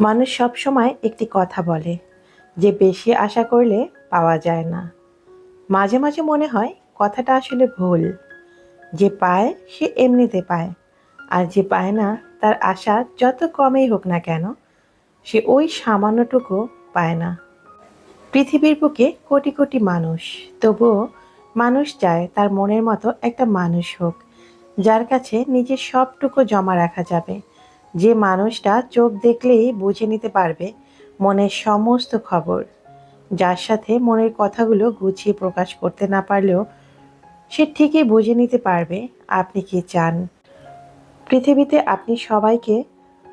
মানুষ সব সময় একটি কথা বলে, যে বেশি আশা করলে পাওয়া যায় না। মাঝে মাঝে মনে হয় কথাটা আসলে ভুল। যে পায়, সে এমনিতে পায়। আর যে পায় না, তার আশা যত কমেই হোক না কেন, সে ওই সামান্যটুকু পায় না। পৃথিবীর বুকে কোটি কোটি মানুষ, তবুও মানুষ চায় তার মনের মতো একটা মানুষ হোক, যার কাছে নিজের সবটুকু জমা রাখা যাবে। যে মানুষটা চোখ দেখলেই বুঝে নিতে পারবে মনের সমস্ত খবর। যার সাথে মনের কথাগুলো গুছিয়ে প্রকাশ করতে না পারলেও সে ঠিকই বুঝে নিতে পারবে আপনি কি চান। পৃথিবীতে আপনি সবাইকে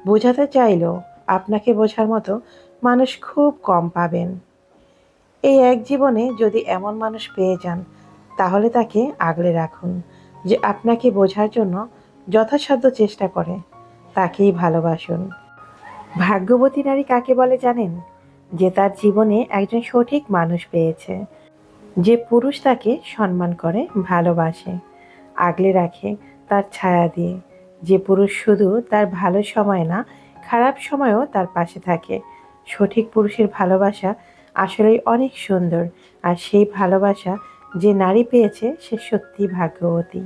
বোঝাতে চাইলেও আপনাকে বোঝার মতো মানুষ খুব কম পাবেন। এই এক জীবনে যদি এমন মানুষ পেয়ে যান, তাহলে তাকে আগলে রাখুন যে আপনাকে বোঝার জন্য যথাসাধ্য চেষ্টা করে। তাকেই ভালোবাসুন। ভাগ্যবতী নারী কাকে বলে জানেন? যে তার জীবনে একজন সঠিক মানুষ পেয়েছে। যে পুরুষ তাকে সম্মান করে, ভালোবাসে, আগলে রাখে তার ছায়া দিয়ে। যে পুরুষ শুধু তার ভালো সময় না, খারাপ সময়ও তার পাশে থাকে। সঠিক পুরুষের ভালোবাসা আসলেই অনেক সুন্দর, আর সেই ভালোবাসা যে নারী পেয়েছে সে সত্যি ভাগ্যবতী।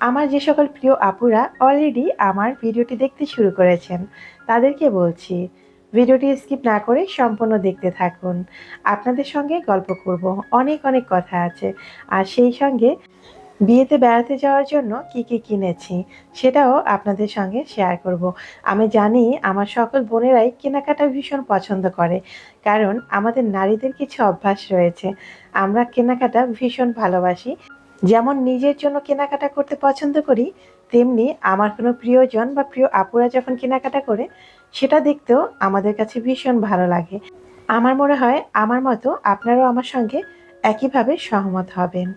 আমার যে সকল প্রিয় আপুরা অলরেডি আমার ভিডিওটি দেখতে শুরু করেছেন, তাদেরকে বলছি, ভিডিওটি স্কিপ না করে সম্পূর্ণ দেখতে থাকুন। আপনাদের সঙ্গে গল্প করব, অনেক অনেক কথা আছে, আর সেই সঙ্গে বিয়েতে বেড়াতে যাওয়ার জন্য কি কি কিনেছি সেটাও আপনাদের সঙ্গে শেয়ার করব। আমি জানি আমার সকল বোনেরাই কেনাকাটা ভীষণ পছন্দ করে, কারণ আমাদের নারীদের কিছু অভ্যাস রয়েছে। আমরা কেনাকাটা ভীষণ ভালোবাসি যেমন নিজের জন্য কেনাকাটা করতে পছন্দ করি, তেমনি আমার কোনো প্রিয়জন বা প্রিয় আপুরা যখন কেনাকাটা করে, সেটা দেখতেও আমাদের কাছে ভীষণ ভালো লাগে। আমার মনে হয়, আমার মতো আপনারাও আমার সঙ্গে একইভাবে সহমত হবেন।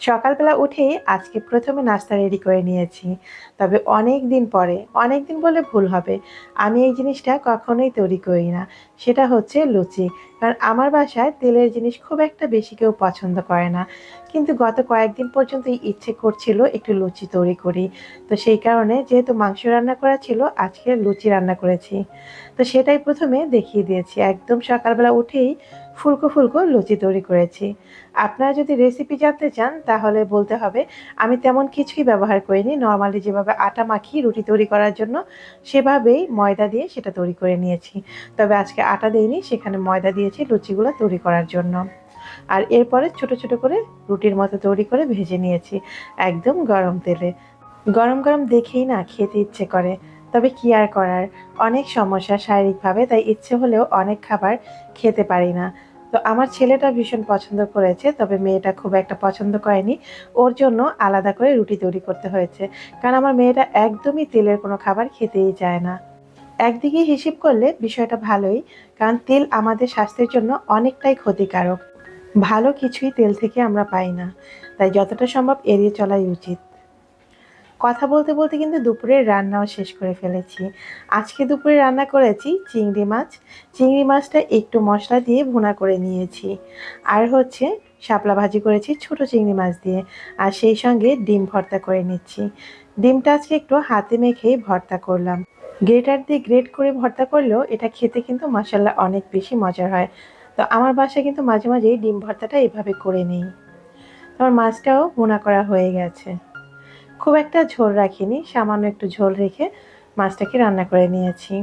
সকালবেলা উঠেই আজকে প্রথমে নাস্তা রেডি করে নিয়েছি। তবে অনেক দিন পরে, অনেক দিন বলে ভুল হবে, আমি এই জিনিসটা কখনোই তৈরি করি না। সেটা হচ্ছে লুচি। কারণ আমার বাসায় তেলের জিনিস খুব একটা বেশি কেউ পছন্দ করে না। কিন্তু গত কয়েকদিন পর্যন্ত ইচ্ছে করছিল একটু লুচি তৈরি করি। তো সেই কারণে যেহেতু মাংস রান্না করা ছিল, আজকে লুচি রান্না করেছি। তো সেটাই প্রথমে দেখিয়ে দিয়েছি। একদম সকালবেলা উঠেই ফুলকো ফুলকো লুচি তৈরি করেছি। আপনারা যদি রেসিপি জানতে চান, তাহলে বলতে হবে, আমি তেমন কিছুই ব্যবহার করিনি। নর্মালি যেভাবে আটা মাখি, রুটি তৈরি করার জন্য, সেভাবেই ময়দা দিয়ে সেটা তৈরি করে নিয়েছি। তবে আজকে আটা দিইনি, সেখানে ময়দা দিয়েছি লুচিগুলো তৈরি করার জন্য। আর এরপরে ছোট ছোট করে রুটির মতো তৈরি করে ভেজে নিয়েছি, একদম গরম তেলে। গরম গরম দেখেই না খেতে ইচ্ছে করে, তবে কি আর করার? অনেক সমস্যা শারীরিকভাবে, তাই ইচ্ছে হলেও অনেক খাবার খেতে পারি না। তো আমার ছেলেটা ভীষণ পছন্দ করেছে, তবে মেয়েটা খুব একটা পছন্দ করেনি। ওর জন্য আলাদা করে রুটি তৈরি করতে হয়েছে, কারণ আমার মেয়েটা একদমই তেলের কোনো খাবার খেতেই চায় না। একদিকে হিসেব করলে বিষয়টা ভালোই, কারণ তেল আমাদের স্বাস্থ্যের জন্য অনেকটাই ক্ষতিকারক। ভালো কিছুই তেল থেকে আমরা পাই না, তাই যতটা সম্ভব এড়িয়ে চলাই উচিত। কথা বলতে বলতে কিন্তু দুপুরের রান্নাও শেষ করে ফেলেছি। আজকে দুপুরে রান্না করেছি চিংড়ি মাছ। চিংড়ি মাছটা একটু মশলা দিয়ে ভুনা করে নিয়েছি। আর হচ্ছে শাপলা ভাজি করেছি ছোট চিংড়ি মাছ দিয়ে। আর সেই সঙ্গে ডিম ভর্তা করে নিচ্ছি। ডিমটা আজকে একটু হাতে মেখেই ভর্তা করলাম। গ্রেটার দিয়ে গ্রেট করে ভর্তা করলেও এটা খেতে কিন্তু মশলা অনেক বেশি মজার হয়। তো আমার বাসায় কিন্তু মাঝে মাঝেই ডিম ভর্তাটা এভাবে করে নিই। তোমার মাছটাও ভুনা করা হয়ে গেছে। খুব একটা ঝোল রাখিনি, সামান্য একটু ঝোল রেখে মাছটাকে রান্না করে নিয়েছি।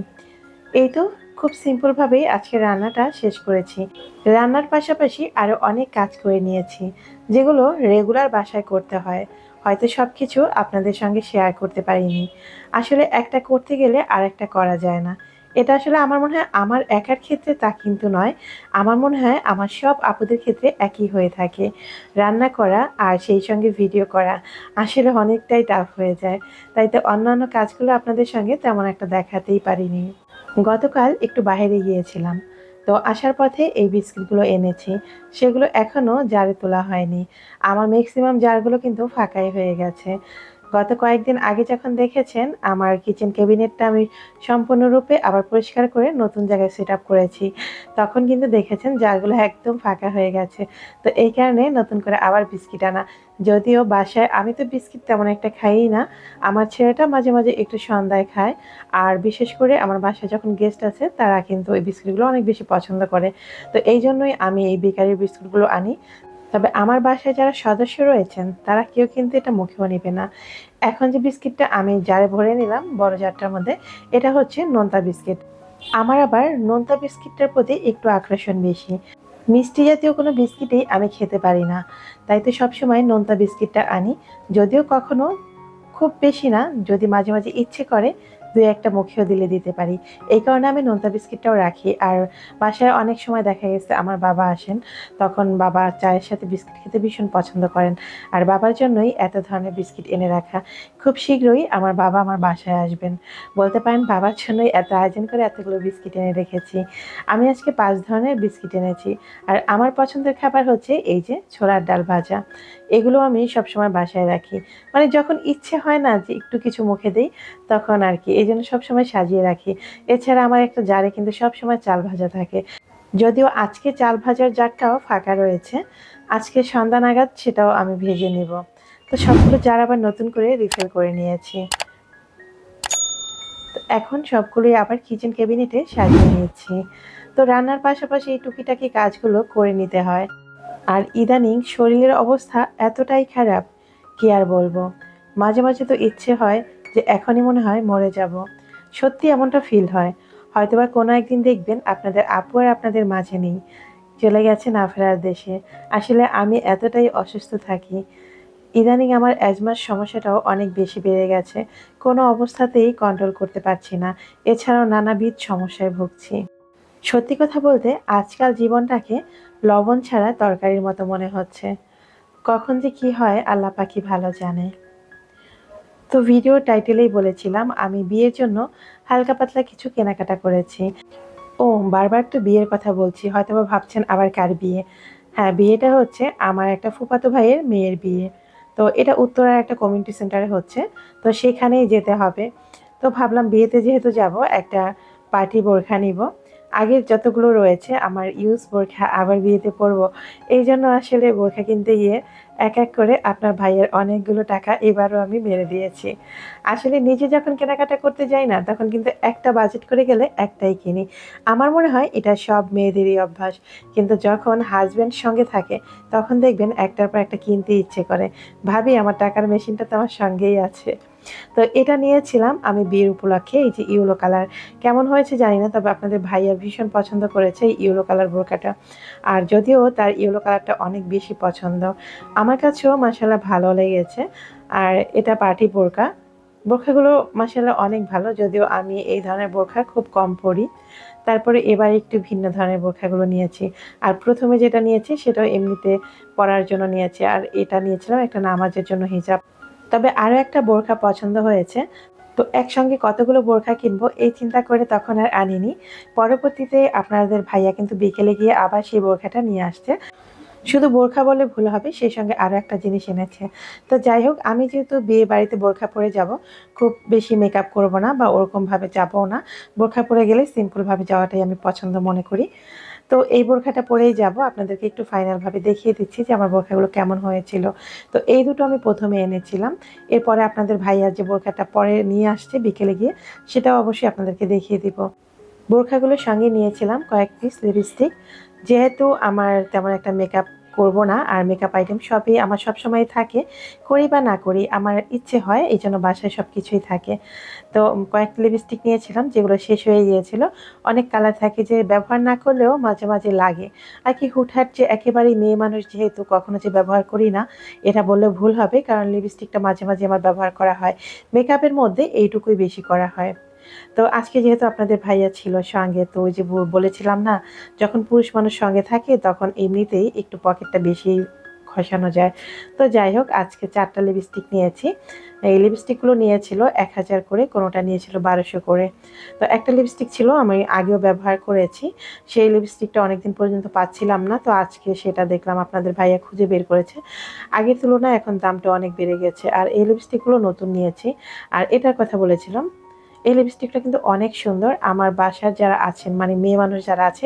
এই তো খুব সিম্পলভাবেই আজকে রান্নাটা শেষ করেছি। রান্নার পাশাপাশি আরও অনেক কাজ করে নিয়েছি, যেগুলো রেগুলার বাসায় করতে হয়। হয়তো সব কিছু আপনাদের সঙ্গে শেয়ার করতে পারিনি। আসলে একটা করতে গেলে আর একটা করা যায় না। এটা আসলে আমার মনে হয় আমার একার ক্ষেত্রে তা কিন্তু নয়। আমার মনে হয় আমার সব আপুদের ক্ষেত্রে একই হয়ে থাকে। রান্না করা আর সেই সঙ্গে ভিডিও করা আসলে অনেকটাই টাফ হয়ে যায়। তাই তো অন্যান্য কাজগুলো আপনাদের সঙ্গে তেমন একটা দেখাতেই পারিনি। গতকাল একটু বাইরে গিয়েছিলাম। তো আসার পথে এই বিস্কিটগুলো এনেছি। সেগুলো এখনও জারে তোলা হয়নি। আমার ম্যাক্সিমাম জারগুলো কিন্তু ফাঁকাই হয়ে গেছে। গত কয়েকদিন আগে যখন দেখেছেন, আমার কিচেন ক্যাবিনেটটা আমি সম্পূর্ণরূপে আবার পরিষ্কার করে নতুন জায়গায় সেট আপ করেছি। তখন কিন্তু দেখেছেন জারগুলো একদম ফাঁকা হয়ে গেছে। তো এই কারণে নতুন করে আবার বিস্কিট আনা। যদিও বাসায় আমি তো বিস্কিট তেমন একটা খাইই না, আমার ছেলেটা মাঝে মাঝে একটু সন্ধ্যায় খায়। আর বিশেষ করে আমার বাসায় যখন গেস্ট আছে, তারা কিন্তু ওই বিস্কিটগুলো অনেক বেশি পছন্দ করে। তো এই জন্যই আমি এই বেকারির বিস্কুটগুলো আনি। তবে আমার বাসায় যারা সদস্য রয়েছেন, তারা কেউ কিন্তু এটা মুখেও নেবে না। এখন যে বিস্কিটটা আমি জারে ভরে নিলাম বড় জারটার মধ্যে, এটা হচ্ছে নোনতা বিস্কিট। আমার আবার নোনতা বিস্কিটটার প্রতি একটু আকর্ষণ বেশি। মিষ্টি জাতীয় কোনো বিস্কিটই আমি খেতে পারি না। তাই তো সবসময় নোনতা বিস্কিটটা আনি, যদিও কখনো খুব বেশি না, যদি মাঝে মাঝে ইচ্ছে করে দুই একটা মুখেও দিলে দিতে পারি। এই কারণে আমি নোনতা বিস্কিটটাও রাখি। আর বাসায় অনেক সময় দেখা গেছে, আমার বাবা আসেন, তখন বাবা চায়ের সাথে বিস্কিট খেতে ভীষণ পছন্দ করেন। আর বাবার জন্যই এত ধরনের বিস্কিট এনে রাখা। খুব শীঘ্রই আমার বাবা আমার বাসায় আসবেন। বলতে পারেন বাবার জন্যই এত আয়োজন করে এতগুলো বিস্কিট এনে রেখেছি। আমি আজকে পাঁচ ধরনের বিস্কিট এনেছি। আর আমার পছন্দের খাবার হচ্ছে এই যে ছোলার ডাল ভাজা। এগুলো আমি সবসময় বাসায় রাখি। মানে যখন ইচ্ছে হয় না যে একটু কিছু মুখে দিই, তখন আর কি। এই জন্য সবসময় সাজিয়ে রাখি। এছাড়া আমার একটা জারে কিন্তু সবসময় চাল ভাজা থাকে। যদিও আজকে চাল ভাজার জারটাও ফাঁকা রয়েছে, আজকে সন্ধ্যা নাগাদ সেটাও আমি ভেজে নিব। তো সবগুলো জার আবার নতুন করে রিফিল করে নিয়েছি। এখন সবগুলোই আবার কিচেন ক্যাবিনেটে সাজিয়ে নিয়েছি। তো রান্নার পাশাপাশি এই টুকিটাকি কাজগুলো করে নিতে হয়। আর ইদানিং শরীরের অবস্থা এতটাই খারাপ, কি আর বলব? মাঝে মাঝে তো ইচ্ছে হয় যে এখনই মনে হয় মরে যাব। সত্যি এমনটা ফিল হয়। হয়তোবা কোনো একদিন দেখবেন আপনাদের আপু আর আপনাদের মাঝে নেই। চলে গেছে না ফেরার দেশে। আসলে আমি এতটাই অসুস্থ থাকি। ইদানিং আমার অ্যাজমার সমস্যাটাও অনেক বেশি বেড়ে গেছে। কোনো অবস্থাতেই কন্ট্রোল করতে পারছি না। এছাড়াও নানাবিধ সমস্যায় ভুগছি। সত্যি কথা বলতে আজকাল জীবনটাকে লবণ ছাড়া তরকারির মতো মনে হচ্ছে। কখন যে কি হয় আল্লাহ পাখি ভালো জানে। তো ভিডিও টাইটেলেই বলেছিলাম, আমি বিয়ের জন্য হালকা পাতলা কিছু কেনাকাটা করেছি। ও, বারবার তো বিয়ের কথা বলছি হয়তো ভাবছেন আবার কার বিয়ে? হ্যাঁ বিয়েটা হচ্ছে আমার একটা ফুফাতো ভাইয়ের মেয়ের বিয়ে। তো এটা উত্তরার একটা কমিউনিটি সেন্টারে হচ্ছে, তো সেখানেই যেতে হবে। তো ভাবলাম বিয়েতে যেহেতু যাব, একটা পার্টি বোরখা নিব। আগের যতগুলো রয়েছে, আমার ইউজ বোরখা আবার বিয়েতে পরবো। এই জন্য আসলে বোরখা কিনতে গিয়ে এক এক করে আপনার ভাইয়ের অনেকগুলো টাকা এবারও আমি মেরে দিয়েছি। আসলে নিজে যখন কেনাকাটা করতে যাই না, তখন কিন্তু একটা বাজেট করে গেলে একটাই কিনি। আমার মনে হয় এটা সব মেয়েদেরই অভ্যাস। কিন্তু যখন হাজব্যান্ড সঙ্গে থাকে, তখন দেখবেন একটার পর একটা কিনতে ইচ্ছে করে। ভাবি, আমার টাকার মেশিনটা তো আমার সঙ্গেই আছে। তো এটা নিয়েছিলাম আমি বিয়ের উপলক্ষে, এই যে ইউলো কালার। কেমন হয়েছে জানি না, তবে আপনাদের ভাইয়া ভীষণ পছন্দ করেছে ইউলো কালার বোরকাটা আর যদিও তার ইউলো কালারটা অনেক বেশি পছন্দ, আমার কাছেও মাসাল্লাহ ভালো লেগেছে। আর এটা পার্টি বোরকা বোরখাগুলো মাসাল্লাহ অনেক ভালো, যদিও আমি এই ধরনের বোরখা খুব কম পরি। তারপরে এবার একটু ভিন্ন ধরনের বোরখাগুলো নিয়েছি। আর প্রথমে যেটা নিয়েছি সেটাও এমনিতে পরার জন্য নিয়েছি, আর এটা নিয়েছিলাম একটা নামাজের জন্য হিজাব। তবে আরও একটা বোরখা পছন্দ হয়েছে। তো একসঙ্গে কতগুলো বোরখা কিনবো এই চিন্তা করে তখন আর আনিনি। পরবর্তীতে আপনাদের ভাইয়া কিন্তু বিকেলে গিয়ে আবার সেই বোরখাটা নিয়ে আসছে। শুধু বোরখা বলে ভুল হবে, সেই সঙ্গে আরও একটা জিনিস এনেছে। তো যাই হোক, আমি যেহেতু বিয়ে বাড়িতে বোরখা পরে যাব, খুব বেশি মেকআপ করব না বা ওরকমভাবে যাবও না। বোরখা পরে গেলে সিম্পলভাবে যাওয়াটাই আমি পছন্দ মনে করি। তো এই বোরখাটা পরেই যাব। আপনাদেরকে একটু ফাইনালভাবে দেখিয়ে দিচ্ছি যে আমার বোরখাগুলো কেমন হয়েছিল। তো এই দুটো আমি প্রথমে এনেছিলাম। এরপরে আপনাদের ভাইয়ার যে বোরখাটা পরে নিয়ে আসছে বিকেলে গিয়ে, সেটাও অবশ্যই আপনাদেরকে দেখিয়ে দিব। বোরখাগুলোর সঙ্গে নিয়েছিলাম কয়েক পিস লিপস্টিক যেহেতু আমার তেমন একটা মেকআপ করব না, আর মেকআপ আইটেম সবই আমার সব সময় থাকে। করি বা না করি, আমার ইচ্ছে হয় এই জন্য বাসায় সব কিছুই থাকে। তো কয়েকটা লিপস্টিক নিয়েছিলাম, যেগুলো শেষ হয়ে গিয়েছিল। অনেক কালার থাকে যে ব্যবহার না করলেও মাঝে মাঝে লাগে। আর কি হুটহাট যে একেবারেই মেয়ে মানুষ যেহেতু কখনো যে ব্যবহার করি না, এটা বললে ভুল হবে, কারণ লিপস্টিকটা মাঝে মাঝে আমার ব্যবহার করা হয়। মেকআপের মধ্যে এইটুকুই বেশি করা হয়। তো আজকে যেহেতু আপনাদের ভাইয়া ছিল সঙ্গে, তো ওই যে বলেছিলাম না, যখন পুরুষ মানুষ সঙ্গে থাকে, তখন এমনিতেই একটু পকেটটা বেশি খসানো যায়। তো যাই হোক, আজকে চারটা লিপস্টিক নিয়েছি। এই লিপস্টিকগুলো নিয়েছিল এক হাজার করে, কোনোটা নিয়েছিল বারোশো করে। তো একটা লিপস্টিক ছিল, আমি আগেও ব্যবহার করেছি। সেই লিপস্টিকটা অনেকদিন পর্যন্ত পাচ্ছিলাম না, তো আজকে সেটা দেখলাম, আপনাদের ভাইয়া খুঁজে বের করেছে। আগের তুলনায় এখন দামটা অনেক বেড়ে গেছে। আর এই লিপস্টিকগুলো নতুন নিয়েছি। আর এটার কথা বলেছিলাম এই লিপস্টিকটা কিন্তু অনেক সুন্দর। আমার বাসার যারা আছেন মানে মেয়ে মানুষ যারা আছে,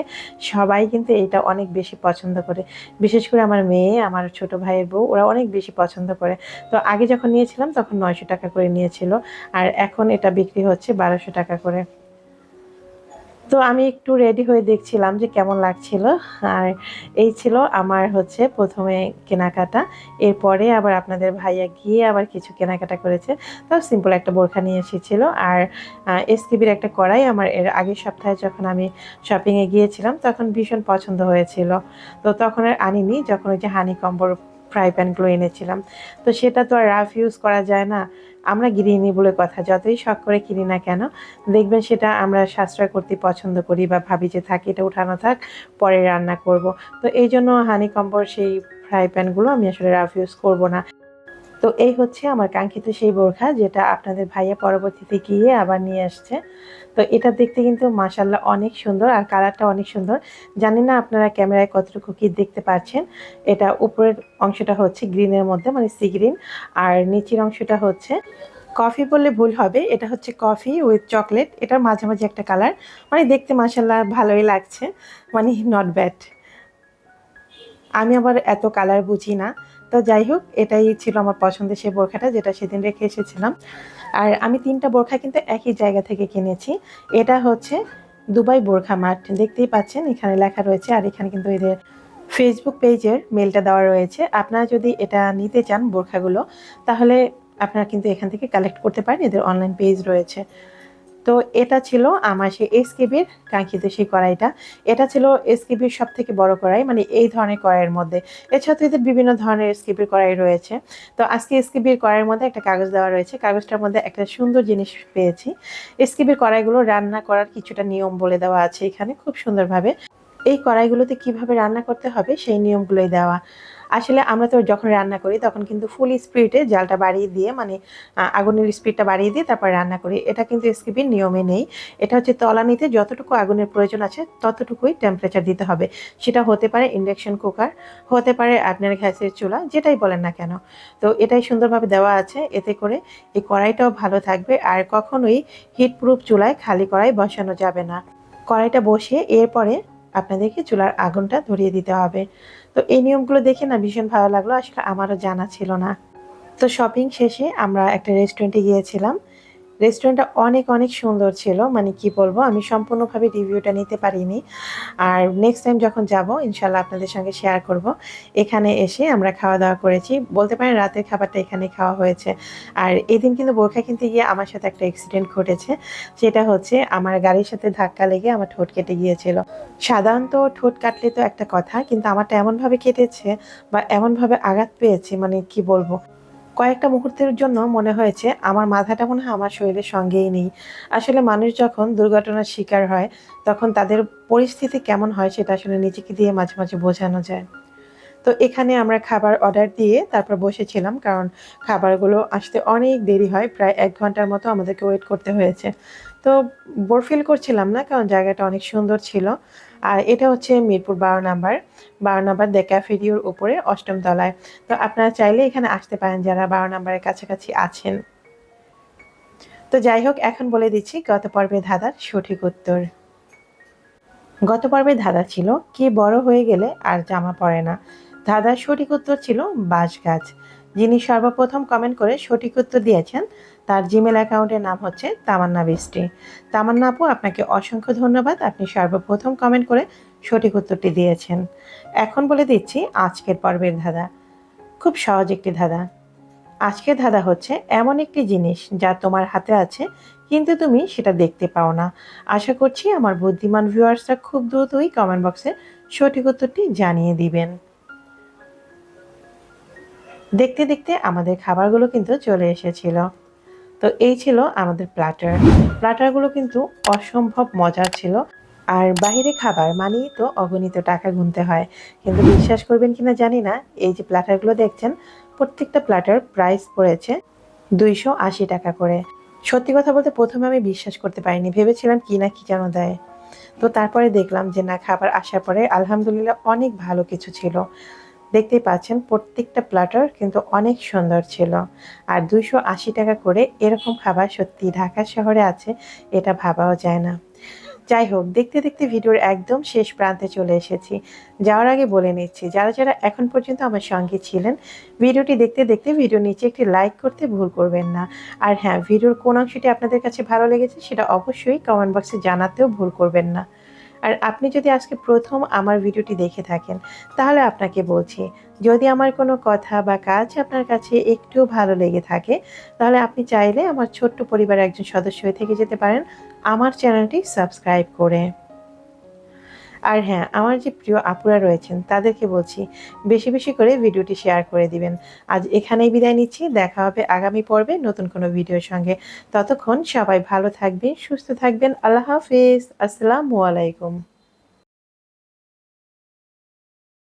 সবাই কিন্তু এটা অনেক বেশি পছন্দ করে। বিশেষ করে আমার মেয়ে, আমার ছোট ভাইয়ের বউ, ওরা অনেক বেশি পছন্দ করে। তো আগে যখন নিয়েছিলাম, তখন নয়শো টাকা করে নিয়েছিল। আর এখন এটা বিক্রি হচ্ছে বারোশো টাকা করে। তো আমি একটু রেডি হয়ে দেখছিলাম যে কেমন লাগছিল। আর এই ছিল আমার হচ্ছে প্রথমে কেনাকাটা। এরপরে আবার আপনাদের ভাইয়া গিয়ে আবার কিছু কেনাকাটা করেছে। তো সিম্পল একটা বোরখা নিয়ে এসেছিল। আর এসকিবির একটা কড়াই আমার এর আগের সপ্তাহে যখন আমি শপিংয়ে গিয়েছিলাম, তখন ভীষণ পছন্দ হয়েছিল। তো তখন আর আনিনি। যখন ওই যে হানি কম্বর ফ্রাই প্যানগুলো এনেছিলাম। তো সেটা তো আর রাফ ইউজ করা যায় না। আমরা গৃহিণী বলে কথা, যতই শখ করে কিনি না কেন, দেখবেন সেটা আমরা সাশ্রয় করতে পছন্দ করি বা ভাবি যে থাক, এটা উঠানো থাক, পরে রান্না করব। তো এই জন্য হানি কম্বর সেই ফ্রাই প্যানগুলো আমি আসলে রাফ ইউজ করব না। তো এই হচ্ছে আমার কাঙ্ক্ষিত সেই বোরখা যেটা আপনাদের ভাইয়া পরবর্তীতে গিয়ে আবার নিয়ে আসছে। তো এটা দেখতে কিন্তু মাসাল্লাহ অনেক সুন্দর আর কালারটা অনেক সুন্দর। জানি না আপনারা ক্যামেরায় কতটুকু কি দেখতে পাচ্ছেন। এটা উপরের অংশটা হচ্ছে গ্রিনের মধ্যে মানে সি গ্রিন, আর নিচের অংশটা হচ্ছে কফি বললে ভুল হবে, এটা হচ্ছে কফি উইথ চকলেট। এটার মাঝামাঝি একটা কালার মানে দেখতে মাসাল্লাহ ভালোই লাগছে মানে নট ব্যাড। আমি আবার এত কালার বুঝি না তো যাই হোক, এটাই ছিল আমার পছন্দের সেই বোরখাটা যেটা সেদিন রেখে এসেছিলাম। আর আমি তিনটা বোরখা কিন্তু একই জায়গা থেকে কিনেছি। এটা হচ্ছে দুবাই বোরখা মার্ট, দেখতেই পাচ্ছেন এখানে লেখা রয়েছে আর এখানে কিন্তু এদের ফেসবুক পেজের মেলটা দেওয়া রয়েছে। আপনারা যদি এটা নিতে চান বোরখাগুলো, তাহলে আপনারা কিন্তু এখান থেকে কালেক্ট করতে পারেন, এদের অনলাইন পেজ রয়েছে। তো এটা ছিল আমার সেই এসকেবির কাঙ্ক্ষিত সেই কড়াইটা। এটা ছিল এসকেবির সব থেকে বড় কড়াই মানে এই ধরনের কড়াইয়ের মধ্যে। এছাড়া তো এদের বিভিন্ন ধরনের এসকেবির কড়াই রয়েছে। তো আজকে এসকেবির কড়াইয়ের মধ্যে একটা কাগজ দেওয়া রয়েছে। কাগজটার মধ্যে একটা সুন্দর জিনিস পেয়েছি। এসকেবির কড়াইগুলো রান্না করার কিছুটা নিয়ম বলে দেওয়া আছে এখানে খুব সুন্দরভাবে। এই কড়াইগুলোতে কীভাবে রান্না করতে হবে সেই নিয়মগুলোই দেওয়া। আসলে আমরা তো যখন রান্না করি, তখন কিন্তু ফুল স্পিডে জালটা বাড়িয়ে দিয়ে মানে আগুনের স্পিডটা বাড়িয়ে দিয়ে তারপর রান্না করি। এটা কিন্তু এসকিপির নিয়মে নেই। এটা হচ্ছে তলানিতে যতটুকু আগুনের প্রয়োজন আছে, ততটুকুই টেম্পারেচার দিতে হবে। সেটা হতে পারে ইন্ডাকশন কুকার হতে পারে আপনার গ্যাসের চুলা, যেটাই বলেন না কেন। তো এটাই সুন্দরভাবে দেওয়া আছে। এতে করে এই কড়াইটাও ভালো থাকবে। আর কখনোই হিট প্রুফ চুলায় খালি কড়াই বসানো যাবে না। কড়াইটা বসিয়ে এরপরে আপনাদেরকে চুলার আগুনটা ধরিয়ে দিতে হবে। তো এই নিয়মগুলো দেখে না ভীষণ ভালো লাগল। আসলে আমারও জানা ছিল না। তো শপিং শেষে আমরা একটা রেস্টুরেন্টে গিয়েছিলাম। রেস্টুরেন্টটা অনেক অনেক সুন্দর ছিল। মানে কি বলব, আমি সম্পূর্ণভাবে রিভিউটা নিতে পারিনি। আর নেক্সট টাইম যখন যাব, ইনশাল্লাহ আপনাদের সঙ্গে শেয়ার করব। এখানে এসে আমরা খাওয়া দাওয়া করেছি। বলতে পারেন রাতের খাবারটা এখানে খাওয়া হয়েছে। আর এদিন কিন্তু বোরখা কিনতে গিয়ে আমার সাথে একটা অ্যাক্সিডেন্ট ঘটেছে। সেটা হচ্ছে আমার গাড়ির সাথে ধাক্কা লেগে আমার ঠোঁট কেটে গিয়েছিল। সাধারণত ঠোঁট কাটলে তো একটা কথা, কিন্তু আমারটা এমনভাবে কেটেছে বা এমনভাবে আঘাত পেয়েছে মানে কি বলব? কয়েকটা মুহূর্তের জন্য মনে হয়েছে, আমার মাথাটা মনে হয় আমার শরীরের সঙ্গেই নেই। আসলে মানুষ যখন দুর্ঘটনার শিকার হয়, তখন তাদের পরিস্থিতি কেমন হয় সেটা আসলে নিজেকে দিয়ে মাঝে মাঝে বোঝানো যায়। তো এখানে আমরা খাবার অর্ডার দিয়ে তারপর বসেছিলাম, কারণ খাবারগুলো আসতে অনেক দেরি হয়, প্রায় এক ঘণ্টার মতো আমাদেরকে ওয়েট করতে হয়েছে। তো বোর ফিল করছিলাম না, কারণ জায়গাটা অনেক সুন্দর ছিল। আর এটা হচ্ছে মিরপুর বারো নাম্বার। বারো নাম্বার দ্য ক্যাফেরিওর উপরে অষ্টম তলায়। তো আপনারা চাইলে এখানে আসতে পারেন যারা বারো নাম্বারের কাছাকাছি আছেন। তো যাই হোক, এখন বলে দিচ্ছি গত পর্বে ধাঁধার সঠিক উত্তর। গত পর্বে ধাঁধা ছিল, কে বড় হয়ে গেলে আর জামা পরে না। ধাঁধার সঠিক উত্তর ছিল বাঁশ গাছ যিনি সর্বপ্রথম কমেন্ট করে সঠিক উত্তর দিয়েছেন, তার জিমেল অ্যাকাউন্টের নাম হচ্ছে তামান্না বৃষ্টি। তামান্না আপু, আপনাকে অসংখ্য ধন্যবাদ। আপনি সর্বপ্রথম কমেন্ট করে সঠিক উত্তরটি দিয়েছেন। এখন বলে দিচ্ছি আজকের পর্বের ধাঁধা। খুব সহজ একটি ধাঁধা। আজকের ধাঁধা হচ্ছে এমন একটি জিনিস যা তোমার হাতে আছে, কিন্তু তুমি সেটা দেখতে পাও না। আশা করছি আমার বুদ্ধিমান ভিউয়ার্সরা খুব দ্রুতই কমেন্ট বক্সে সঠিক উত্তরটি জানিয়ে দিবেন। দেখতে দেখতে আমাদের খাবারগুলো কিন্তু চলে এসেছিল। তো এই ছিল আমাদের প্ল্যাটার প্ল্যাটারগুলো কিন্তু অসম্ভব মজার ছিল। আর বাইরে খাবার মানেই তো অগণিত টাকা গুনতে হয়। কিন্তু বিশ্বাস করবেন কিনা জানি না, এই যে প্ল্যাটারগুলো দেখছেন, প্রত্যেকটা প্ল্যাটার প্রাইস পড়েছে দুইশো আশি টাকা করে। সত্যি কথা বলতে প্রথমে আমি বিশ্বাস করতে পারিনি, ভেবেছিলাম কি না কি যেন দেয়। তো তারপরে দেখলাম যে না, খাবার আসার পরে আলহামদুলিল্লাহ অনেক ভালো কিছু ছিল। দেখতেই পাচ্ছেন প্রত্যেকটা প্ল্যাটার কিন্তু অনেক সুন্দর ছিল। আর দুশো আশি টাকা করে এরকম খাবার সত্যি ঢাকা শহরে আছে, এটা ভাবাও যায় না। যাই হোক, দেখতে দেখতে ভিডিওর একদম শেষ প্রান্তে চলে এসেছি। যাওয়ার আগে বলে নিচ্ছি, যারা যারা এখন পর্যন্ত আমার সঙ্গে ছিলেন, ভিডিওটি দেখতে দেখতে ভিডিও নিচে একটি লাইক করতে ভুল করবেন না। আর হ্যাঁ ভিডিওর কোন অংশটি আপনাদের কাছে ভালো লেগেছে সেটা অবশ্যই কমেন্ট বক্সে জানাতেও ভুল করবেন না। আর আপনি যদি আজকে প্রথম আমার ভিডিওটি দেখে থাকেন, তাহলে আপনাকে বলছি, যদি আমার কোনো কথা বা কাজ আপনার কাছে একটুও ভালো লেগে থাকে, তাহলে আপনি চাইলে আমার ছোট্ট পরিবারের একজন সদস্য হয়ে থেকে যেতে পারেন। আমার চ্যানেলটি সাবস্ক্রাইব করে। আর হ্যাঁ আমার যে প্রিয় আপুরা রয়েছেন, তাদেরকে বলছি বেশি বেশি করে ভিডিওটি শেয়ার করে দিবেন। আজ এখানেই বিদায় নিচ্ছি, দেখা হবে আগামী পর্বে নতুন কোনো ভিডিওর সঙ্গে। ততক্ষণ সবাই ভালো থাকবেন, সুস্থ থাকবেন। আল্লাহ হাফিজ। আসসালামু আলাইকুম।